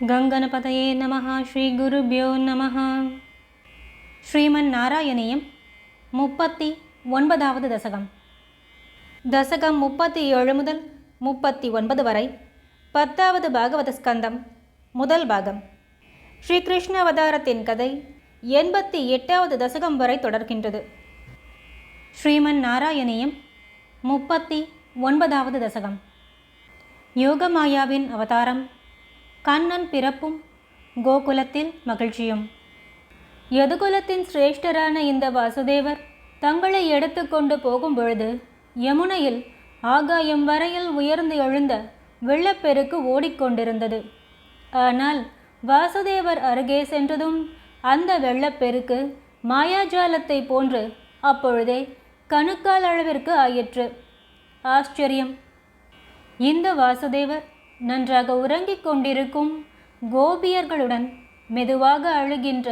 கங்கனபதையே நமஹ ஸ்ரீ குருபியோ நமஹ. ஸ்ரீமன் நாராயணியம் முப்பத்தி ஒன்பதாவது தசகம். தசகம் முப்பத்தி ஏழு முதல் முப்பத்தி ஒன்பது வரை பத்தாவது பாகவத ஸ்கந்தம் முதல் பாகம். ஸ்ரீ கிருஷ்ண அவதாரத்தின் கதை எண்பத்தி எட்டாவது தசகம் வரை தொடர்கின்றது. ஸ்ரீமன் நாராயணியம் முப்பத்தி ஒன்பதாவது தசகம். யோகமாயாவின் அவதாரம் கண்ணன் பிறப்பும் கோகுலத்தில் மகிழ்ச்சியும். யதுகுலத்தின் சிரேஷ்டரான இந்த வாசுதேவர் தங்களை எடுத்துக்கொண்டு போகும் பொழுது யமுனையில் ஆகாயம் வரையில் உயர்ந்து எழுந்த வெள்ளப்பெருக்கு ஓடிக்கொண்டிருந்தது. ஆனால் வாசுதேவர் அருகே சென்றதும் அந்த வெள்ளப்பெருக்கு மாயாஜாலத்தை போன்று அப்பொழுதே கணுக்கால் அளவிற்கு ஆயிற்று. ஆச்சரியம். இந்த வாசுதேவர் நன்றாக உறங்கிக் கொண்டிருக்கும் கோபியர்களுடன் மெதுவாக அழுகின்ற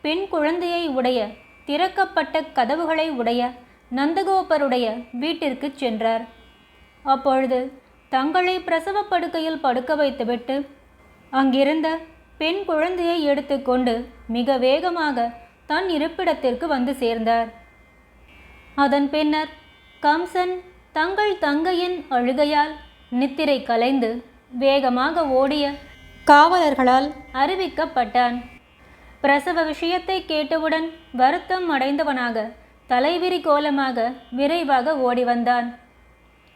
பெண் குழந்தையை உடைய திறக்கப்பட்ட கதவுகளை உடைய நந்தகோபருடைய வீட்டிற்கு சென்றார். அப்பொழுது தங்களை பிரசவ படுக்கையில் படுக்க வைத்துவிட்டு அங்கிருந்த பெண் குழந்தையை எடுத்துக்கொண்டு மிக வேகமாக தன் இருப்பிடத்திற்கு வந்து சேர்ந்தார். அதன் பின்னர் கம்சன் தங்கள் தங்கையின் அழுகையால் நித்திரை கலைந்து வேகமாக ஓடிய காவலர்களால் அறிவிக்கப்பட்டான். பிரசவ விஷயத்தை கேட்டவுடன் வருத்தம் அடைந்தவனாக தலைவிரி கோலமாக விரைவாக ஓடி வந்தான்.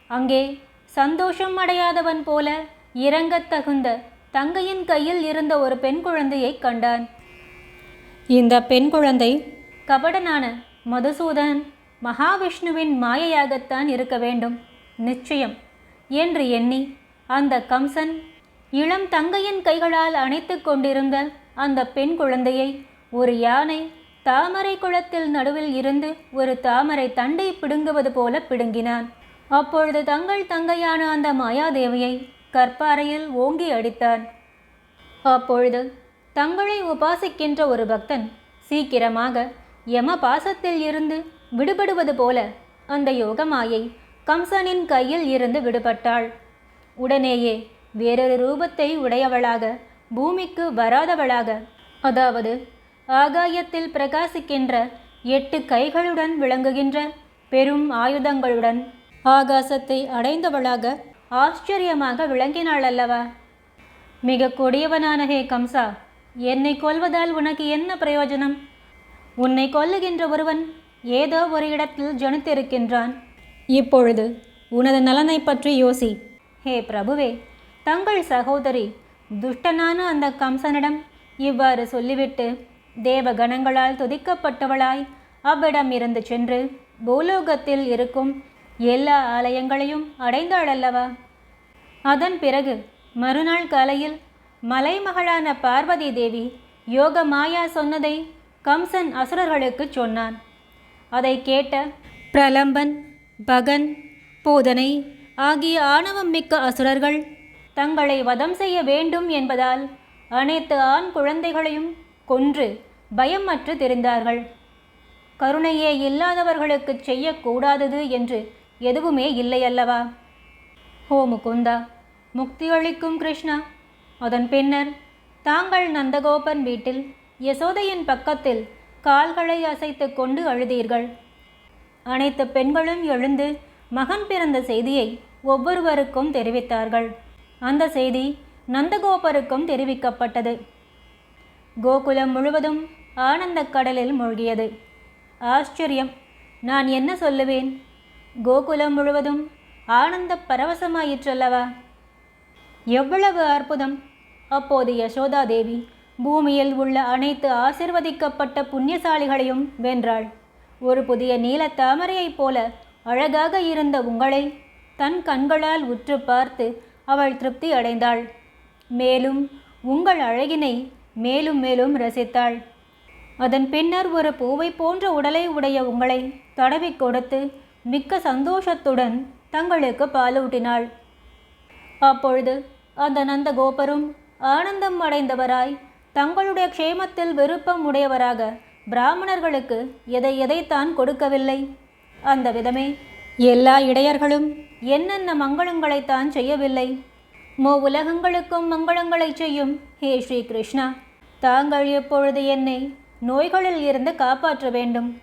அங்கே சந்தோஷம் அடையாதவன் போல இறங்கத் தகுந்த தங்கையின் கையில் இருந்த ஒரு பெண் குழந்தையை கண்டான். இந்த பெண் குழந்தை கபடனான மதுசூதனன் மகாவிஷ்ணுவின் மாயையாகத்தான் இருக்க வேண்டும் நிச்சயம் என்று எண்ணி அந்த கம்சன் இளம் தங்கையின் கைகளால் அணைத்து கொண்டிருந்த அந்த பெண் குழந்தையை ஒரு யானை தாமரை குளத்தில் நடுவில் இருந்து ஒரு தாமரை தண்டை பிடுங்குவது போல பிடுங்கினான். அப்பொழுது தங்கள் தங்கையான அந்த மாயாதேவியை கற்பாறையில் ஓங்கி அடித்தான். அப்பொழுது தங்களை உபாசிக்கின்ற ஒரு பக்தன் சீக்கிரமாக யம பாசத்தில் இருந்து விடுபடுவது போல அந்த யோகமாயை கம்சனின் கையில் இருந்து விடுபட்டாள். உடனேயே வேறொரு ரூபத்தை உடையவளாக பூமிக்கு வராதவளாக அதாவது ஆகாயத்தில் பிரகாசிக்கின்ற எட்டு கைகளுடன் விளங்குகின்ற பெரும் ஆயுதங்களுடன் ஆகாசத்தை அடைந்தவளாக ஆச்சரியமாக விளங்கினாள் அல்லவா மிக கொடியவனான ஹே கம்சா என்னை கொல்வதால் உனக்கு என்ன பிரயோஜனம்? உன்னை கொல்லுகின்ற ஒருவன் ஏதோ ஒரு இடத்தில் ஜனித்திருக்கின்றான். இப்பொழுது உனது நலனை பற்றி யோசி. ஹே பிரபுவே தங்கள் சகோதரி துஷ்டனான அந்த கம்சனிடம் இவ்வாறு சொல்லிவிட்டு தேவகணங்களால் துதிக்கப்பட்டவளாய் அவ்விடம் இருந்து சென்று பூலோகத்தில் இருக்கும் எல்லா ஆலயங்களையும் அடைந்தாளல்லவா? அதன் பிறகு மறுநாள் காலையில் மலைமகளான பார்வதி தேவி யோக மாயா சொன்னதை கம்சன் அசுரர்களுக்கு சொன்னான். அதை கேட்ட பிரலம்பன் பகன் பூதனை ஆகிய ஆணவம் மிக்க அசுரர்கள் தங்களை வதம் செய்ய வேண்டும் என்பதால் அனைத்து ஆண் குழந்தைகளையும் கொன்று பயம் அற்று தெரிந்தார்கள். கருணையே இல்லாதவர்களுக்கு செய்யக்கூடாதது என்று எதுவுமே இல்லையல்லவா? ஹோ முகுந்தா முக்தி அளிக்கும் கிருஷ்ணா. அதன் பின்னர் தாங்கள் நந்தகோபன் வீட்டில் யசோதையின் பக்கத்தில் கால்களை அசைத்து கொண்டு அழுதீர்கள். அனைத்து பெண்களும் எழுந்து மகன் பிறந்த செய்தியை ஒவ்வொருவருக்கும் தெரிவித்தார்கள். அந்த செய்தி நந்தகோபருக்கும் தெரிவிக்கப்பட்டது. கோகுலம் முழுவதும் ஆனந்தக் கடலில் மூழ்கியது. ஆச்சரியம். நான் என்ன சொல்லுவேன்? கோகுலம் முழுவதும் ஆனந்த பரவசமாயிற்றல்லவா? எவ்வளவு அற்புதம். அப்போது யசோதா தேவி பூமியில் உள்ள அனைத்து ஆசிர்வதிக்கப்பட்ட புண்ணியசாலிகளையும் வென்றாள். ஒரு புதிய நீல தாமரையைப் போல அழகாக இருந்த உங்களை தன் கண்களால் உற்று பார்த்து அவள் திருப்தி அடைந்தாள். மேலும் உங்கள் அழகினை மேலும் மேலும் ரசித்தாள். அதன் பின்னர் ஒரு பூவை போன்ற உடலை உடைய உங்களை தடவி கொடுத்து மிக்க சந்தோஷத்துடன் தங்களுக்கு பாலூட்டினாள். அப்பொழுது அந்த நந்த கோபரும் ஆனந்தம் அடைந்தவராய் தங்களுடைய க்ஷேமத்தில் விருப்பம் உடையவராக பிராமணர்களுக்கு எதை எதைத்தான் கொடுக்கவில்லை? அந்த விதமே. எல்லா இடையர்களும் என்னென்ன மங்களங்களைத்தான் செய்யவில்லை. மோ உலகங்களுக்கும் மங்களங்களை செய்யும். ஹே ஸ்ரீ கிருஷ்ணா தாங்கள் இப்பொழுது என்னை நோய்களில் இருந்து காப்பாற்ற வேண்டும்?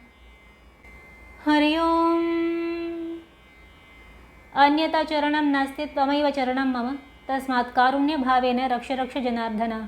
ஹரியோம் அந்நதா சரணம் நாஸ்தி தமைவ சரணம் மம. தஸ்மாத் காருண்ய பாவேன ரக்ஷ ரக்ஷ ஜனார்தனா.